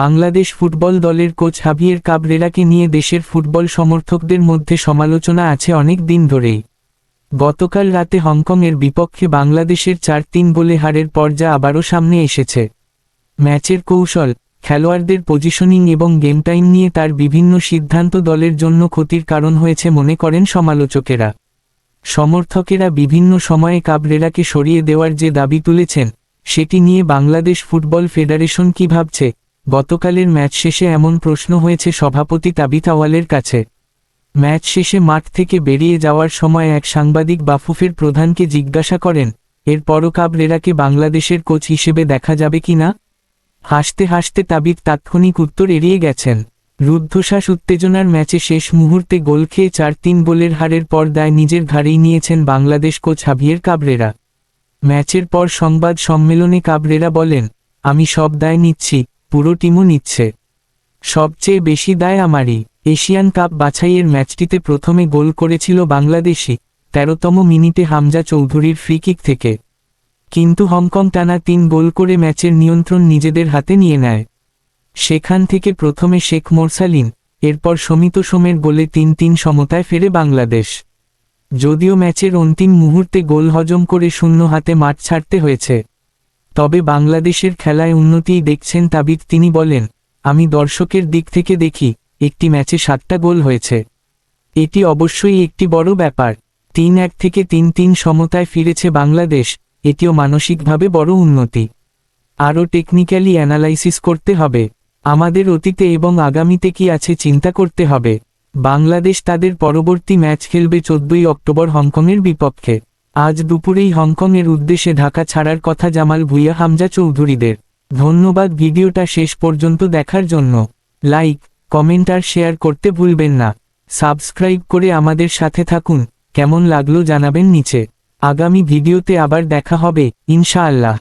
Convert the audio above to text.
Bangladesh football দলের coach Javier কাবরেরাকে নিয়ে দেশের ফুটবল সমর্থকদের মধ্যে সমালোচনা আছে অনেক দিন ধরেই। গতকাল রাতে হংকংয়ের বিপক্ষে বাংলাদেশের চার তিন বলে হারের পর্যা আবারও সামনে এসেছে। ম্যাচের কৌশল, খেলোয়াড়দের পজিশনিং এবং গেম টাইম নিয়ে তার বিভিন্ন সিদ্ধান্ত দলের জন্য ক্ষতির কারণ হয়েছে মনে করেন সমালোচকেরা। সমর্থকেরা বিভিন্ন সময়ে কাবরেরাকে সরিয়ে দেওয়ার যে দাবি তুলেছেন, সেটি নিয়ে বাংলাদেশ ফুটবল ফেডারেশন কি ভাবছে গতকালের ম্যাচ শেষে এমন প্রশ্ন হয়েছে সভাপতি তাবিত আওয়ালের কাছে। ম্যাচ শেষে মাঠ থেকে বেরিয়ে যাওয়ার সময় এক সাংবাদিক বাফুফের প্রধানকে জিজ্ঞাসা করেন এরপরও কাবরেরাকে বাংলাদেশের কোচ হিসেবে দেখা যাবে কিনা হাসতে হাসতে তাবিত তাৎক্ষণিক উত্তর এড়িয়ে গেছেন, রুদ্ধশ্বাস উত্তেজনার ম্যাচে শেষ মুহূর্তে গোল খেয়ে চার তিন গোলের হারের পর দায় নিজের ঘাড়েই নিয়েছেন বাংলাদেশ কোচ হাবিয়ের কাবরেরা। ম্যাচের পর সংবাদ সম্মেলনে কাবরেরা বলেন, আমি সব দায় নিচ্ছি। পুরো টিমও নিচ্ছে। সবচেয়ে বেশি দায় আমারই। এশিয়ান কাপ বাছাইয়ের ম্যাচটিতে প্রথমে গোল করেছিল বাংলাদেশি তেরোতম মিনিটে হামজা চৌধুরীর ফ্রিকিক থেকে। কিন্তু হংকং টানা তিন গোল করে ম্যাচের নিয়ন্ত্রণ নিজেদের হাতে নিয়ে নেয়। সেখান থেকে প্রথমে শেখ মোরসালিন, এরপর সমিত সোমের গোলে তিন তিন সমতায় ফেরে বাংলাদেশ। যদিও ম্যাচের অন্তিম মুহূর্তে গোল হজম করে শূন্য হাতে মাঠ ছাড়তে হয়েছে। তবে বাংলাদেশের খেলায় উন্নতিই দেখছেন তাবিদ। তিনি বলেন, আমি দর্শকের দিক থেকে দেখি, একটি ম্যাচে সাতটা গোল হয়েছে। এটি অবশ্যই একটি বড় ব্যাপার। তিন এক থেকে তিন তিন সমতায় ফিরেছে বাংলাদেশ, এটিও মানসিকভাবে বড় উন্নতি। আরও টেকনিক্যালি অ্যানালাইসিস করতে হবে। আমাদের অতীতে এবং আগামীতে কি আছে চিন্তা করতে হবে। বাংলাদেশ তাদের পরবর্তী ম্যাচ খেলবে চোদ্দই অক্টোবর হংকংয়ের বিপক্ষে। আজ দুপুরেই হংকংয়ের উদ্দেশ্যে ঢাকা ছাড়ার কথা জামাল ভুইয়া হামজা চৌধুরীদের। ধন্যবাদ, ভিডিওটা শেষ পর্যন্ত দেখার জন্য। লাইক, কমেন্ট আর শেয়ার করতে ভুলবেন না। সাবস্ক্রাইব করে আমাদের সাথে থাকুন। কেমন লাগল জানাবেন নিচে। আগামী ভিডিওতে আবার দেখা হবে, ইনশাআল্লাহ।